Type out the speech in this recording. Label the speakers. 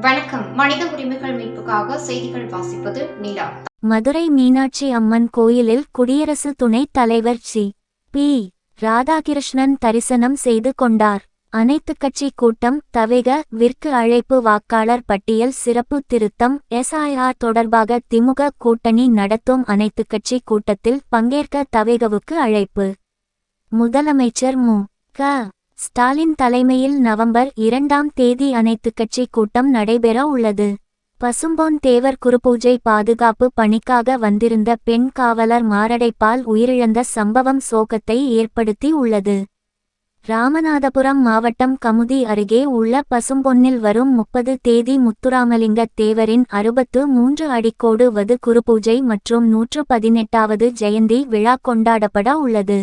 Speaker 1: வணக்கம். மனித உரிமைகள் மீட்புக்காக செய்திகள் வாசிப்பது நிலா.
Speaker 2: மதுரை மீனாட்சி அம்மன் கோயிலில் குடியரசு துணைத் தலைவர் சி. பி. ராதாகிருஷ்ணன் தரிசனம் செய்து கொண்டார். அனைத்துக் கட்சி கூட்டம் தவிக விற்கு அழைப்பு வாக்காளர் பட்டியல் சிறப்பு திருத்தம் எஸ்ஐஆர் தொடர்பாக திமுக கூட்டணி நடத்தும் அனைத்துக் கட்சி கூட்டத்தில் பங்கேற்க தவேகவுக்கு அழைப்பு. முதலமைச்சர் மு. க. ஸ்டாலின் தலைமையில் நவம்பர் இரண்டாம் தேதி அனைத்துக் கட்சி கூட்டம் நடைபெற உள்ளது. பசும்பொன் தேவர் குருபூஜை பாதுகாப்பு பணிக்காக வந்திருந்த பெண் காவலர் மாரடைப்பால் உயிரிழந்த சம்பவம் சோகத்தை ஏற்படுத்தி உள்ளது. ராமநாதபுரம் மாவட்டம் கமுதி அருகே உள்ள பசும்பொன்னில் வரும் முப்பது தேதி முத்துராமலிங்க தேவரின் அறுபத்து மூன்று அடிக்கோடு வது குருபூஜை மற்றும் நூற்று பதினெட்டாவது ஜெயந்தி விழா கொண்டாடப்பட உள்ளது.